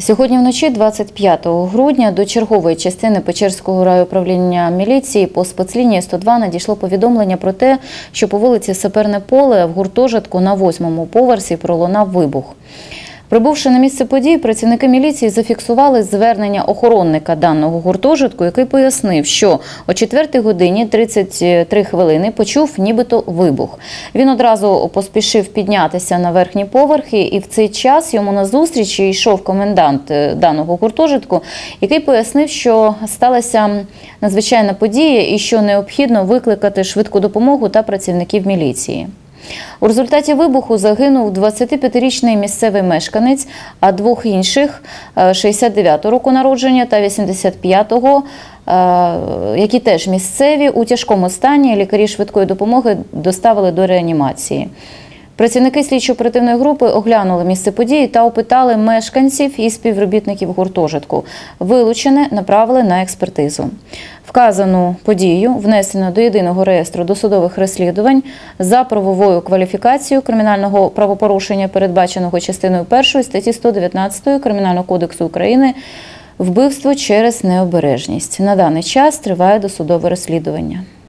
Сьогодні вночі, 25 грудня, до чергової частини Печерського райуправління міліції по спецлінії 102 надійшло повідомлення про те, що по вулиці Саперне поле в гуртожитку на восьмому поверсі пролунав вибух. Прибувши на місце події, працівники міліції зафіксували звернення охоронника даного гуртожитку, який пояснив, що о 4 годині 33 хвилини почув нібито вибух. Він одразу поспішив піднятися на верхні поверхи, і в цей час йому назустріч йшов комендант е, даного гуртожитку, який пояснив, що сталася надзвичайна подія і що необхідно викликати швидку допомогу та працівників міліції. У результаті вибуху загинув 25-річний місцевий мешканець, а двох інших е, 69-го року народження та 85-го, е, які теж місцеві, у тяжкому стані лікарі швидкої допомоги доставили до реанімації. Працівники слідчо-оперативної групи оглянули місце події та опитали мешканців і співробітників гуртожитку. Вилучене направили на експертизу. Вказану подію внесено до єдиного реєстру досудових розслідувань за правовою кваліфікацією кримінального правопорушення, передбаченого частиною 1 статті 119 Кримінального кодексу України вбивство через необережність. На даний час триває досудове розслідування.